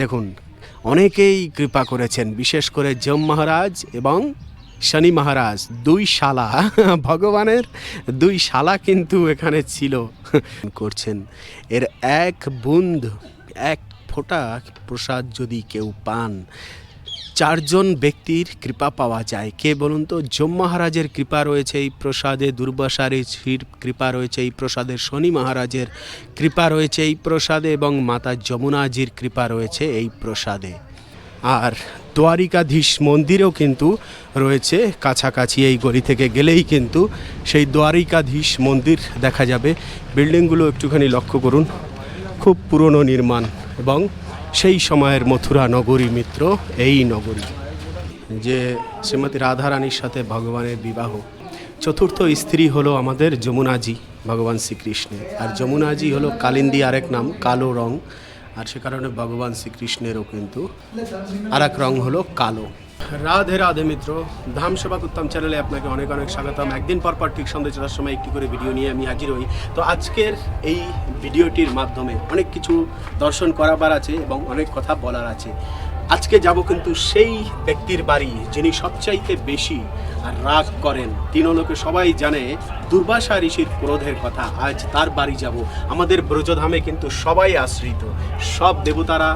দেখুন, অনেকেই কৃপা করেছেন, বিশেষ করে জম মহারাজ এবং শনি মহারাজ। দুই শালা, ভগবানের দুই শালা কিন্তু এখানে ছিল, করছেন। এর এক বুন্দ, এক ফোটা প্রসাদ যদি কেউ পান চারজন ব্যক্তির কৃপা পাওয়া যায়। কে বলুন তো? যম মহারাজের কৃপা রয়েছে এই প্রসাদে দুর্বাসা ঋষির কৃপা রয়েছে এই প্রসাদে, শনি মহারাজের কৃপা রয়েছে এই প্রসাদে এবং মাতা যমুনাজির কৃপা রয়েছে এই প্রসাদে। আর দ্বারিকাধীশ মন্দিরও কিন্তু রয়েছে, কাছাকাছি এই গলি থেকে গেলেই কিন্তু সেই দ্বারিকাধীশ মন্দির দেখা যাবে। বিল্ডিংগুলো একটুখানি লক্ষ্য করুন। খুব পুরনো নির্মাণ এবং সেই সময়ের মথুরা নগরী মিত্র, এই নগরী। যে শ্রীমতী রাধারানীর সাথে ভগবানের বিবাহ। চতুর্থ স্ত্রী হলো আমাদের যমুনাজি, ভগবান শ্রীকৃষ্ণের। আর যমুনাজি হলো কালিন্দি আরেক নাম, কালো রং। আর সে কারণে ভগবান শ্রীকৃষ্ণেরও কিন্তু আর এক রং হলো কালো। রাধে রাধে মিত্র, ধাম সেবাক উত্তম চ্যানেলে আপনাকে অনেক অনেক স্বাগতম। একদিন পর পর ঠিক সন্ধ্যে চার সময় একটি করে ভিডিও নিয়ে আমি হাজির হই। তো আজকের এই ভিডিওটির মাধ্যমে অনেক কিছু দর্শন করাবার আছে এবং অনেক কথা বলার আছে। আজকে যাব কিন্তু সেই ব্যক্তির বাড়ি যিনি সবচাইতে বেশি রাগ করেন। তিনলোকে সবাই জানে দুর্বাসা ঋষির ক্রোধের কথা, আজ তার বাড়ি যাব। আমাদের ব্রজধামে কিন্তু সবাই আশ্রিত। সব দেবতারা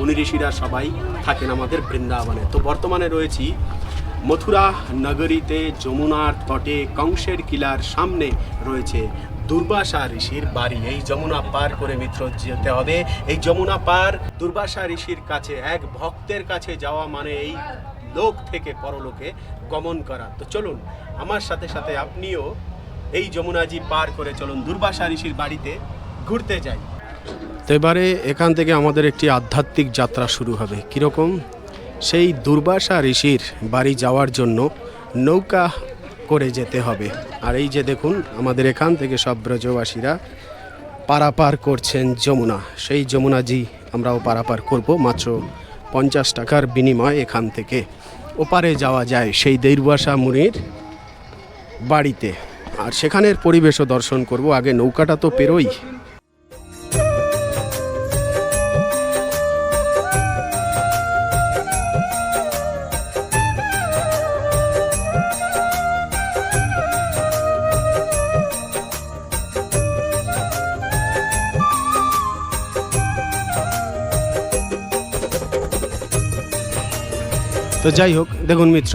মুনি ঋষিরা সবাই থাকেন আমাদের বৃন্দাবনে। তো বর্তমানে রয়েছি মথুরা নগরীতে যমুনার তটে কংসের কিলার সামনে রয়েছে দুর্বাসা ঋষির বাড়ি। এই যমুনা পার করে মিত্র যেতে হবে। এই যমুনা পার দুর্বাসা ঋষির কাছে, এক ভক্তের কাছে যাওয়া মানে এই লোক থেকে পরলোকে গমন করা। তো চলুন, আমার সাথে সাথে আপনিও এই যমুনাজি পার করে চলুন। দুর্বাসা ঋষির বাড়িতে ঘুরতে যাই। তো এবারে এখান থেকে আমাদের একটি আধ্যাত্মিক যাত্রা শুরু হবে। কীরকম? সেই দুর্বাসা ঋষির বাড়ি যাওয়ার জন্য নৌকা করে যেতে হবে। আর এই যে দেখুন, আমাদের এখান থেকে সব ব্রজবাসীরা পারাপার করছেন যমুনা। সেই যমুনাজি আমরাও পারাপার করব মাত্র পঞ্চাশ টাকার বিনিময় এখান থেকে। ওপারে যাওয়া যায় সেই দৈর্বাসা মুনির বাড়িতে। আর সেখানের পরিবেশও দর্শন করব। আগে নৌকাটা তো পেরোই। তো যাই হোক, দেখুন মিত্র,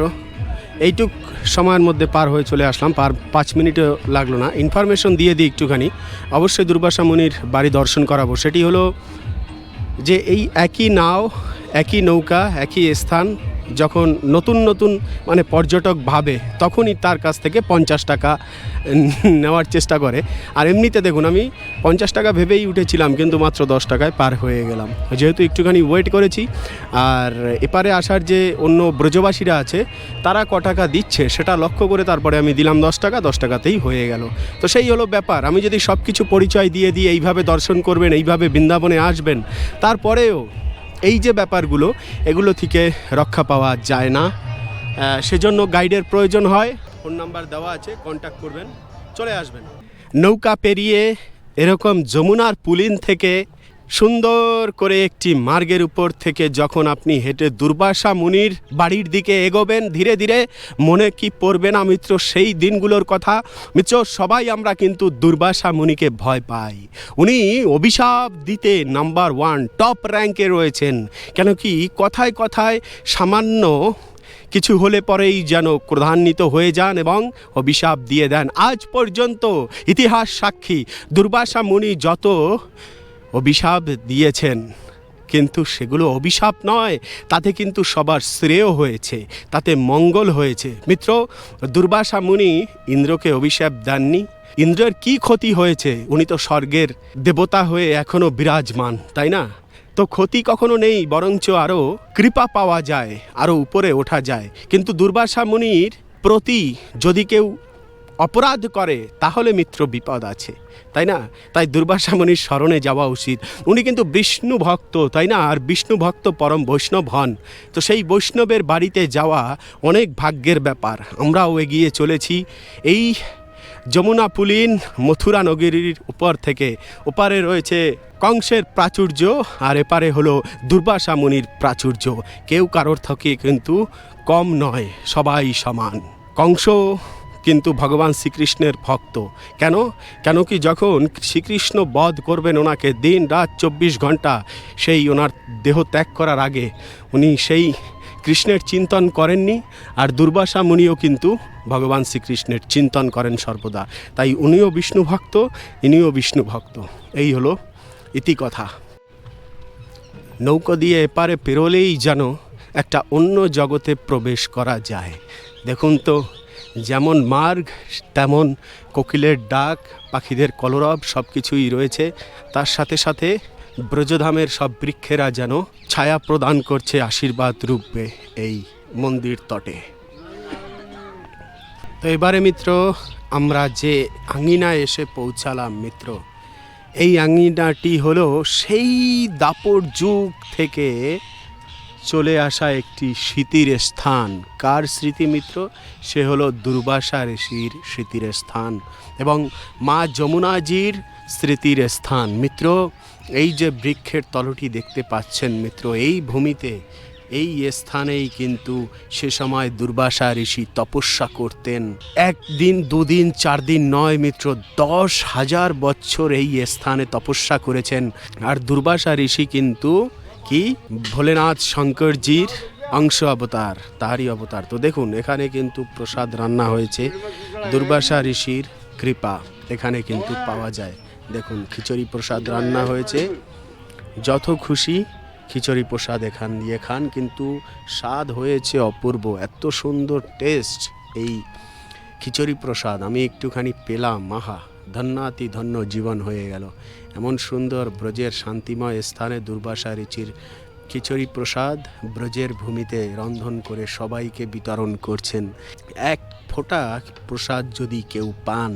এইটুক সময়ের মধ্যে পার হয়ে চলে আসলাম, পার পাঁচ মিনিটও লাগল না। ইনফরমেশন দিয়ে দিই একটুখানি, অবশ্যই দুর্বাসা মুনির বাড়ি দর্শন করাবো। সেটি হলো যে এই একই নাও, একই নৌকা, একই স্থান যখন নতুন নতুন মানে পর্যটক ভাবে, তখনই তার কাছ থেকে পঞ্চাশ টাকা নেওয়ার চেষ্টা করে। আর এমনিতে দেখুন, আমি পঞ্চাশ টাকা ভেবেই উঠেছিলাম, কিন্তু মাত্র দশ টাকায় পার হয়ে গেলাম। যেহেতু একটুখানি ওয়েট করেছি, আর এপারে আসার যে অন্য ব্রজবাসীরা আছে, তারা ক টাকা দিচ্ছে, সেটা লক্ষ্য করে তারপরে আমি দিলাম দশ টাকা, দশ টাকাতেই হয়ে গেল। তো সেই হলো ব্যাপার, আমি যদি সব কিছু পরিচয় দিয়ে দিয়ে এইভাবে দর্শন করবেন, এইভাবে বৃন্দাবনে আসবেন, তারপরেও এই যে ব্যাপারগুলো, এগুলো থেকে রক্ষা পাওয়া যায় না। সেজন্য গাইডের প্রয়োজন হয়। ফোন নাম্বার দেওয়া আছে কন্ট্যাক্ট করবেন। চলে আসবেন। নৌকা পেরিয়ে এরকম যমুনার পুলিন থেকে সুন্দর করে একটি মার্গের উপর থেকে যখন আপনি হেঁটে দুর্বাসা মুনির বাড়ির দিকে এগোবেন, ধীরে ধীরে মনে কি পড়বে না মিত্র? সেই দিনগুলোর কথা। মিত্র, সবাই আমরা কিন্তু দুর্বাসা মুনিকে ভয় পাই। উনি অভিশাপ দিতে নাম্বার ওয়ান, টপ র্যাঙ্কে রয়েছেন। কেন কি কথায় কথায় সামান্য কিছু হলে পরেই যেন ক্রধান্বিত হয়ে যান এবং অভিশাপ দিয়ে দেন। আজ পর্যন্ত ইতিহাস সাক্ষী, দুর্বাসা মুনি যত অভিশাপ দিয়েছেন। কিন্তু সেগুলো অভিশাপ নয়, তাতে কিন্তু সবার শ্রেয় হয়েছে, তাতে মঙ্গল হয়েছে। মিত্র, দুর্বাসা মুনি ইন্দ্রকে অভিশাপ দেননি। ইন্দ্রের কি ক্ষতি হয়েছে? উনি তো স্বর্গের দেবতা হয়ে এখনও বিরাজমান, তাই না? তো ক্ষতি কখনো নেই, বরঞ্চ আরও কৃপা পাওয়া যায় আরও উপরে ওঠা যায়। কিন্তু দুর্বাসা মুনির প্রতি যদি কেউ অপরাধ করে, তাহলে মিত্র বিপদ আছে। তাই না? তাই দুর্বাসা স্মরণে যাওয়া উচিত। উনি কিন্তু বিষ্ণু ভক্ত, তাই না? আর বিষ্ণু ভক্ত পরম বৈষ্ণব হন তো সেই বৈষ্ণবের বাড়িতে যাওয়া অনেক ভাগ্যের ব্যাপার। আমরাও এগিয়ে চলেছি। এই যমুনা পুলিন মথুরা নগরীর উপর থেকে ওপারে রয়েছে কংসের প্রাচুর্য, আর এপারে হলো দুর্বাসা প্রাচুর্য। কেউ কারোর থেকে কিন্তু কম নয়, সবাই সমান। কংস কিন্তু ভগবান শ্রীকৃষ্ণের ভক্ত। কেন? কেন কি যখন শ্রীকৃষ্ণ বধ করবেন ওনাকে দিন রাত চব্বিশ ঘণ্টা, সেই ওনার দেহ ত্যাগ করার আগে উনি সেই কৃষ্ণের চিন্তন করেননি আর দুর্বাসা মুনিও কিন্তু ভগবান শ্রীকৃষ্ণের চিন্তন করেন সর্বদা। তাই উনিও বিষ্ণু ভক্ত, ইনিও বিষ্ণু ভক্ত। এই হলো ইতিকথা নৌকো দিয়ে এপারে পেরোলেই যেন একটা অন্য জগতে প্রবেশ করা যায়। দেখুন তো যেমন মার্গ, তেমন কোকিলের ডাক, পাখিদের কলরব সব কিছুই রয়েছে। তার সাথে সাথে ব্রজধামের সব বৃক্ষেরা যেন ছায়া প্রদান করছে আশীর্বাদ রূপে এই মন্দির তটে। তো এবারে মিত্র, আমরা যে আঙিনায় এসে পৌঁছালাম মিত্র, এই আঙিনাটি হলো সেই দাপর যুগ থেকে চলে আসা একটি স্মৃতির স্থান। কার স্মৃতিমিত্র সে হলো দুর্বাসা ঋষির স্মৃতির স্থান এবং মা যমুনাজির স্মৃতির স্থান। মিত্র, এই যে বৃক্ষের তলটি দেখতে পাচ্ছেন মিত্র, এই ভূমিতে, এই স্থানেই কিন্তু সে সময় দুর্বাসা ঋষি তপস্যা করতেন। একদিন, দুদিন চার দিন নয় মিত্র, দশ হাজার বছর এই স্থানে তপস্যা করেছেন। আর দুর্বাসা ঋষি কিন্তু কি? ভোলেনাথ শঙ্করজির অংশ অবতার, তারই অবতার। তো দেখুন, এখানে কিন্তু প্রসাদ রান্না হয়েছে। দুর্বাসা ঋষির কৃপা এখানে কিন্তু পাওয়া যায়। দেখুন, খিচুড়ি প্রসাদ রান্না হয়েছে। যত খুশি খিচুড়ি প্রসাদ এখান দিয়ে খান, কিন্তু স্বাদ হয়েছে অপূর্ব। এত সুন্দর টেস্ট এই খিচুড়ি প্রসাদ। আমি একটুখানি পেলাম মাহা ধন্যাতি ধন্য জীবন হয়ে গেল। এমন সুন্দর ব্রজের শান্তিময় স্থানে দুর্বাসা ঋচির খিচুড়ি প্রসাদ ব্রজের ভূমিতে রন্ধন করে সবাইকে বিতরণ করছেন। এক ফোঁটা প্রসাদ যদি কেউ পান,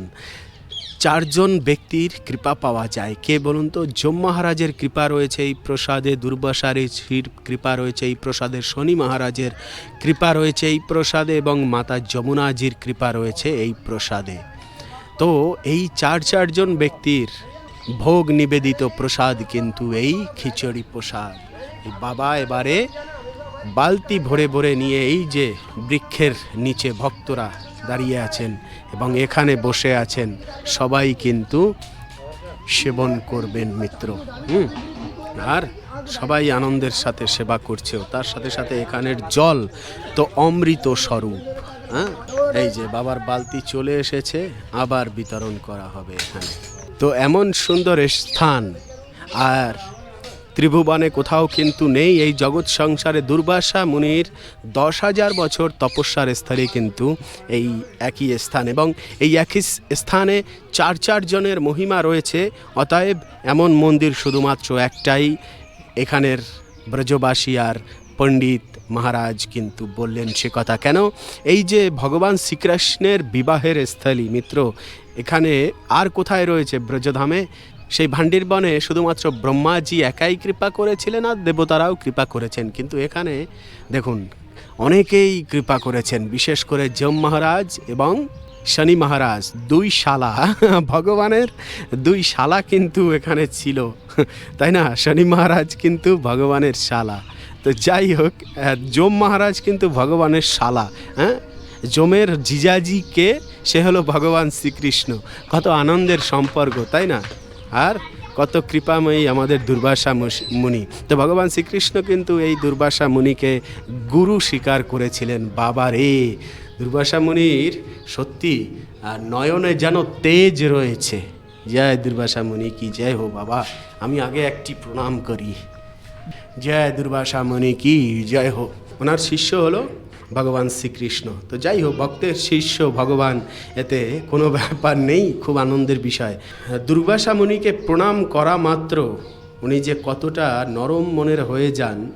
চারজন ব্যক্তির কৃপা পাওয়া যায়। কে বলুন তো? যম মহারাজের কৃপা রয়েছে এই প্রসাদে, দুর্বাসা ঋষির কৃপা রয়েছে এই প্রসাদে, শনি মহারাজের কৃপা রয়েছে এই প্রসাদে এবং মাতা যমুনাজির কৃপা রয়েছে এই প্রসাদে। তো এই চার চারজন ব্যক্তির ভোগ নিবেদিত প্রসাদ কিন্তু এই খিচুড়ি প্রসাদ। বাবা এবারে বালতি ভরে ভরে নিয়ে এই যে বৃক্ষের নিচে ভক্তরা দাঁড়িয়ে আছেন এবং এখানে বসে আছেন, সবাই কিন্তু সেবন করবেন মিত্র। হুম? আর সবাই আনন্দের সাথে সেবা করছেও তার সাথে সাথে এখানের জল তো অমৃত স্বরূপ। হ্যাঁ? এই যে বাবার বালতি চলে এসেছে, আবার বিতরণ করা হবে এখানে। তো এমন সুন্দর স্থান। আর ত্রিভুবনে কোথাও কিন্তু নেই এই জগৎ সংসারে দুর্বাসা মুনির দশ হাজার বছর তপস্যার স্থলে কিন্তু এই একই স্থান এবং এই একই স্থানে চার চার জনের মহিমা রয়েছে। অতএব এমন মন্দির শুধুমাত্র একটাই এখানের ব্রজবাসী আর পণ্ডিত মহারাজ কিন্তু বললেন, সে কথা কেন? এই যে ভগবান শ্রীকৃষ্ণের বিবাহের স্থলী, মিত্র, এখানে আর কোথায় রয়েছে ব্রজধামে? সেই ভান্ডির বনে শুধুমাত্র ব্রহ্মাজি একাই কৃপা করেছিলেন আর দেবতারাও কৃপা করেছেন। কিন্তু এখানে, দেখুন, অনেকেই কৃপা করেছেন, বিশেষ করে যম মহারাজ এবং শনি মহারাজ। দুই শালা, ভগবানের দুই শালা কিন্তু এখানে ছিল। তাই না? শনি মহারাজ কিন্তু ভগবানের শালা। তো যাই হোক যম মহারাজ কিন্তু ভগবানের শালা হ্যাঁ? যমের জিজাজিকে সে হলো ভগবান শ্রীকৃষ্ণ। কত আনন্দের সম্পর্ক, তাই না? আর কত কৃপাময়ী আমাদের দুর্বাসা মুনি। তো ভগবান শ্রীকৃষ্ণ কিন্তু এই দুর্বাসা মুনিকে গুরু স্বীকার করেছিলেন, বাবা রে, দুর্বাসা মুনির সত্যি আর নয়নে যেন তেজ রয়েছে। জয় দুর্বাসা মুনি কি জয় হো বাবা, আমি আগে একটি প্রণাম করি। জয় দুর্বাসা মনে কি জয় হোক। ওনার শিষ্য হলো ভগবান শ্রীকৃষ্ণ। তো যাই হোক, ভক্তের শিষ্য, ভগবান, এতে কোনো ব্যাপার নেই, খুব আনন্দের বিষয়। দুর্বাসা মুনিকে প্রণাম করা মাত্র উনি যে কতটা নরম মনের হয়ে যান,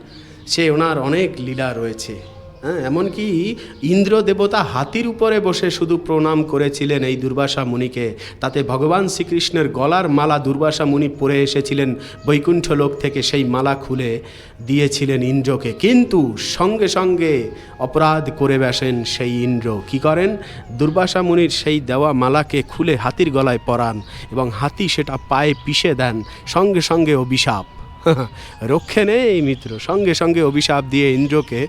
সে ওনার অনেক লীলা রয়েছে। হ্যাঁ এমনকি ইন্দ্র দেবতা হাতির উপরে বসে শুধু প্রণাম করেছিলেন এই দুর্বাসা মুনিকে। তাতে ভগবান শ্রীকৃষ্ণের গলার মালা দুর্বাসা মুনি পরে এসেছিলেন বৈকুণ্ঠ লোক থেকে সেই মালা খুলে দিয়েছিলেন ইন্দ্রকে। কিন্তু সঙ্গে সঙ্গে অপরাধ করে বেসেন সেই ইন্দ্র। কি করেন? দুর্বাসা মুনির সেই দেওয়া মালাকে খুলে হাতির গলায় পরান এবং হাতি সেটা পায়ে পিষে দেন। সঙ্গে সঙ্গে অভিশাপ। রক্ষে নেই মিত্র। সঙ্গে সঙ্গে অভিশাপ দিয়ে ইন্দ্রকে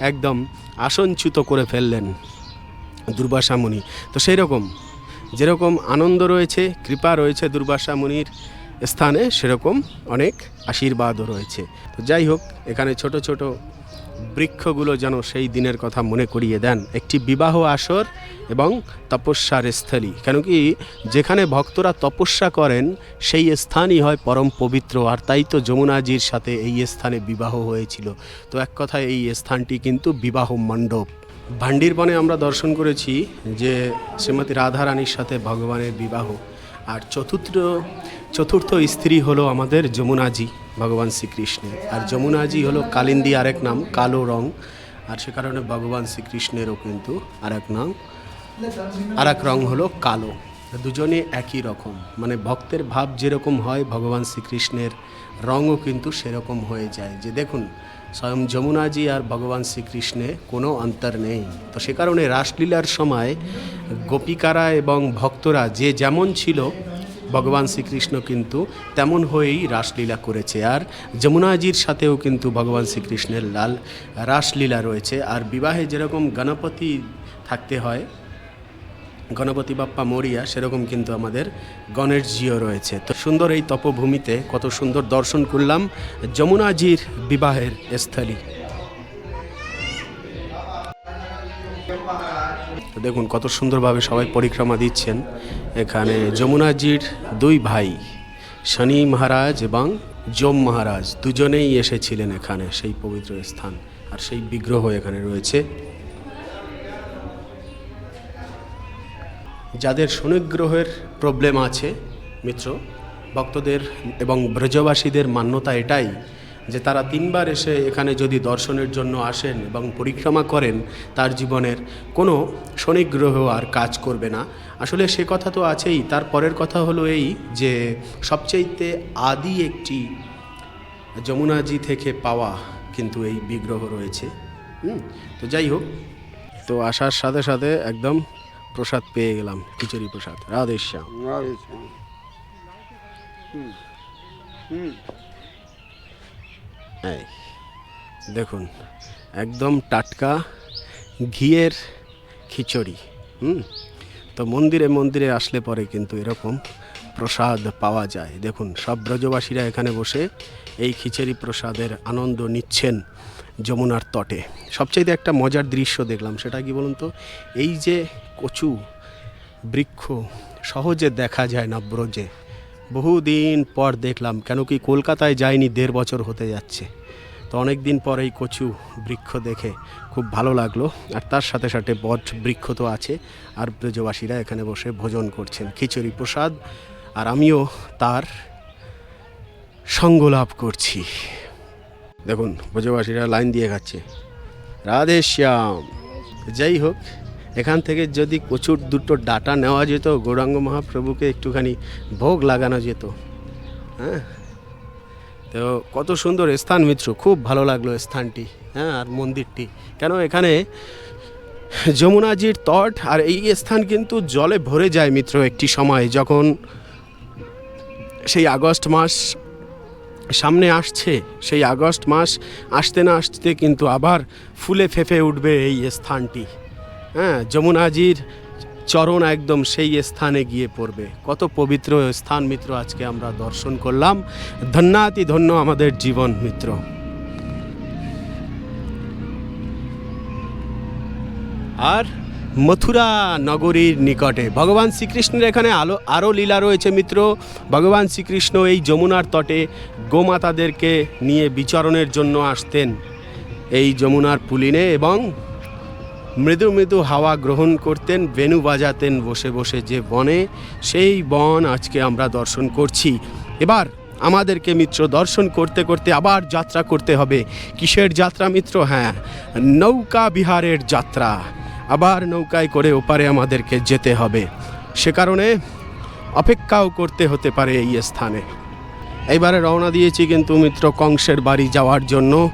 একদম আসনচ্যুত করে ফেললেন দুর্বাসা মুনি তো সেই রকম যেরকম আনন্দ রয়েছে, কৃপা রয়েছে দুর্বাসা মুনির স্থানে, সেরকম অনেক আশীর্বাদও রয়েছে। তো যাই হোক, এখানে ছোট ছোট বৃক্ষগুলো যেন সেই দিনের কথা মনে করিয়ে দেন। একটি বিবাহ আসর এবং তপস্যার স্থলী। কেন কি যেখানে ভক্তরা তপস্যা করেন, সেই স্থানই হয় পরম পবিত্র। আর তাই তো যমুনাজির সাথে এই স্থানে বিবাহ হয়েছিল। তো এক কথায় এই স্থানটি কিন্তু বিবাহ মণ্ডপ। ভান্ডির বনে আমরা দর্শন করেছি যে শ্রীমতী রাধারানীর সাথে ভগবানের বিবাহ। আর চতুর্থ চতুর্থ স্ত্রী হলো আমাদের যমুনাজি। ভগবান শ্রীকৃষ্ণের। আর যমুনাজি হলো কালিন্দী আরেক নাম, কালো রং। আর সে কারণে ভগবান শ্রীকৃষ্ণেরও কিন্তু আরেক নাম। আর এক রং হলো কালো। দুজনে একই রকম। মানে ভক্তের ভাব যেরকম হয়, ভগবান শ্রীকৃষ্ণের রঙও কিন্তু সেরকম হয়ে যায়। যে দেখুন, স্বয়ং যমুনাজি আর ভগবান শ্রীকৃষ্ণে কোনো অন্তর নেই। তো সে কারণে রাসলীলার সময় গোপিকারা এবং ভক্তরা যে যেমন ছিল ভগবান শ্রীকৃষ্ণ কিন্তু তেমন হয়েই রাসলীলা করেছে। আর যমুনাজির সাথেও কিন্তু ভগবান শ্রীকৃষ্ণের লাল রাসলীলা রয়েছে। আর বিবাহে যেরকম গণপতি থাকতে হয়, গণপতি বাপ্পা মরিয়া, সেরকম কিন্তু আমাদের গণেশজিও রয়েছে। তো সুন্দর এই তপভূমিতে কত সুন্দর দর্শন করলাম যমুনাজির বিবাহের স্থলী। দেখুন, কত সুন্দরভাবে সবাই পরিক্রমা দিচ্ছেন। এখানে যমুনাজির দুই ভাই, শনি মহারাজ এবং যম মহারাজ দুজনেই এসেছিলেন এখানে, সেই পবিত্র স্থান আর সেই বিগ্রহ এখানে রয়েছে। যাদের শনিগ্রহের প্রবলেম আছে, মিত্র, ভক্তদের এবং ব্রজবাসীদের মান্যতা এটাই যে তারা তিনবার এসে এখানে যদি দর্শনের জন্য আসেন এবং পরিক্রমা করেন, তার জীবনের কোনো শনিগ্রহ আর কাজ করবে না। আসলে সে কথা তো আছেই। তার পরের কথা হলো এই যে সবচাইতে আদি একটি যমুনাজি থেকে পাওয়া কিন্তু এই বিগ্রহ রয়েছে। হুম? তো যাই হোক, তো আসার সাথে সাথে একদম প্রসাদ পেয়ে গেলাম। খিচুড়ি প্রসাদ। রাধেশ্যাম এই, দেখুন, একদম টাটকা ঘিয়ের খিচুড়ি, হুম? তো মন্দিরে মন্দিরে আসলে পরে কিন্তু এরকম প্রসাদ পাওয়া যায়। দেখুন, সব ব্রজবাসীরা এখানে বসে এই খিচুড়ি প্রসাদের আনন্দ নিচ্ছেন যমুনার তটে। সবচাইতে একটা মজার দৃশ্য দেখলাম, সেটা কি বলুন তো? এই যে কচু বৃক্ষ সহজে দেখা যায় না ব্রজে। বহুদিন পর দেখলাম, কেন কি কলকাতায় যায়নি দেড় বছর হতে যাচ্ছে। তো অনেক দিন পর এই কচু বৃক্ষ দেখে খুব ভালো লাগল, আর তার সাথে সাথে বট বৃক্ষ তো আছে, আর ব্রজবাসীরা এখানে বসে ভোজন করছেন, খিচুড়ি প্রসাদ, আর আমিও তার সঙ্গ লাভ করছি। দেখুন, ব্রজবাসীরা লাইন দিয়ে খাচ্ছে। রাধে শ্যাম। যাই হোক এখান থেকে যদি প্রচুর দুটো ডাটা নেওয়া যেত, গৌরাঙ্গ মহাপ্রভুকে একটুখানি ভোগ লাগানো যেত। হ্যাঁ? তো কত সুন্দর স্থান মিত্র, খুব ভালো লাগল স্থানটি হ্যাঁ আর মন্দিরটি। কেন এখানে যমুনাজির তট আর এই স্থান কিন্তু জলে ভরে যায় মিত্র একটি সময়, যখন সেই আগস্ট মাস সামনে আসছে, সেই আগস্ট মাস আসতে না আসতে কিন্তু আবার ফুলে ফেঁপে উঠবে এই স্থানটি। হ্যাঁ যমুনাজির চরণ একদম সেই স্থানে গিয়ে পড়বে। কত পবিত্র স্থান মিত্র আজকে আমরা দর্শন করলাম। ধন্যাতি ধন্য আমাদের জীবন মিত্র। আর মথুরা নগরীর নিকটে ভগবান শ্রীকৃষ্ণের এখানে আলো আরও লীলা রয়েছে মিত্র। ভগবান শ্রীকৃষ্ণ এই যমুনার তটে গোমাতাদেরকে নিয়ে বিচরণের জন্য আসতেন এই যমুনার পুলিনে এবং মৃদু মৃদু হাওয়া গ্রহণ করতেন, বেনু বাজাতেন বসে বসে যে বনে। সেই বন আজকে আমরা দর্শন করছি। এবার আমাদেরকে মিত্র, দর্শন করতে করতে আবার যাত্রা করতে হবে। কিসের যাত্রা মিত্র? হ্যাঁ নৌকা বিহারের যাত্রা। আবার নৌকায় করে ওপারে আমাদেরকে যেতে হবে। সে কারণে অপেক্ষাও করতে হতে পারে এই স্থানে। এইবারে রওনা দিয়েছি কিন্তু মিত্র, কংসের বাড়ি যাওয়ার জন্য।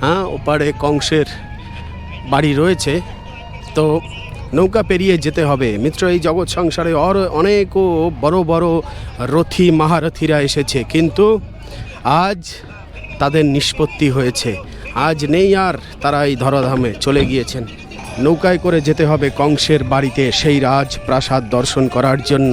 হ্যাঁ ওপারে কংসের বাড়ি রয়েছে। তো নৌকা পেরিয়ে যেতে হবে। মিত্র, এই জগৎ সংসারে অর অনেকও বড় বড় রথি, মহারথীরা এসেছে। কিন্তু আজ তাদের নিষ্পত্তি হয়েছে। আজ নেই আর তারা এই ধরাধামে চলে গিয়েছেন। নৌকায় করে যেতে হবে কংসের বাড়িতে সেই রাজ প্রাসাদ দর্শন করার জন্য।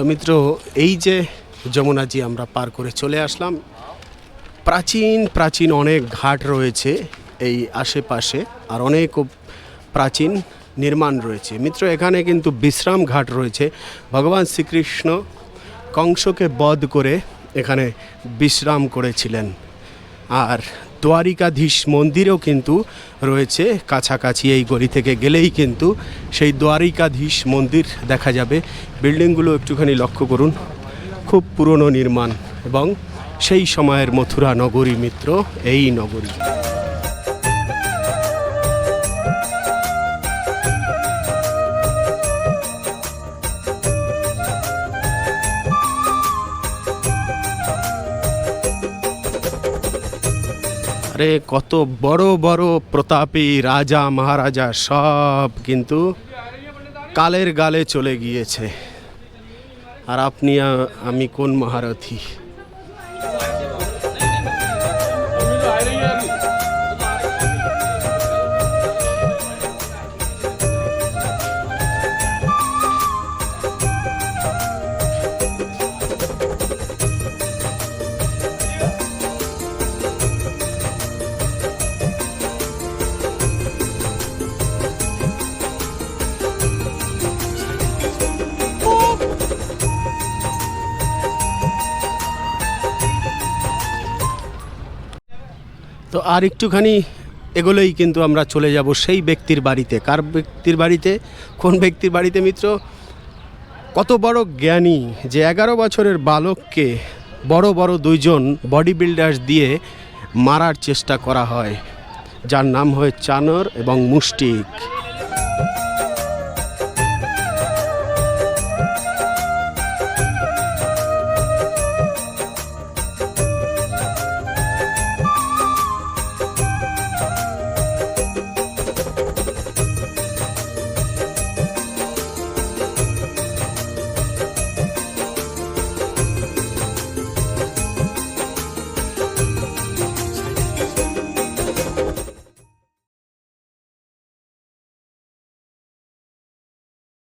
তো মিত্র, এই যে যমুনাজি আমরা পার করে চলে আসলাম। প্রাচীন প্রাচীন অনেক ঘাট রয়েছে এই আশেপাশে আর অনেক প্রাচীন নির্মাণ রয়েছে। মিত্র, এখানে কিন্তু বিশ্রাম ঘাট রয়েছে। ভগবান শ্রীকৃষ্ণ কংসকে বধ করে এখানে বিশ্রাম করেছিলেন। আর দ্বারিকাধীশ মন্দিরও কিন্তু রয়েছে কাছাকাছি এই গলি থেকে গেলেই কিন্তু সেই দ্বারিকাধীশ মন্দির দেখা যাবে। বিল্ডিংগুলো একটুখানি লক্ষ্য করুন, খুব পুরনো নির্মাণ এবং সেই সময়ের মথুরা নগরী মিত্র, এই নগরী। আরে কত বড় বড় প্রতাপী রাজা মহারাজা সব কিন্তু কালের গালে চলে গিয়েছে। আর আপনি আমি কোন মহারথী? আর একটুখানি এগুলোই কিন্তু আমরা চলে যাব সেই ব্যক্তির বাড়িতে। কার ব্যক্তির বাড়িতে? কোন ব্যক্তির বাড়িতে, মিত্র? কত বড় জ্ঞানী যে এগারো বছরের বালককে বড় বড় দুইজন বডি বিল্ডার্স দিয়ে মারার চেষ্টা করা হয়। যার নাম হয় চানর এবং মুষ্টিক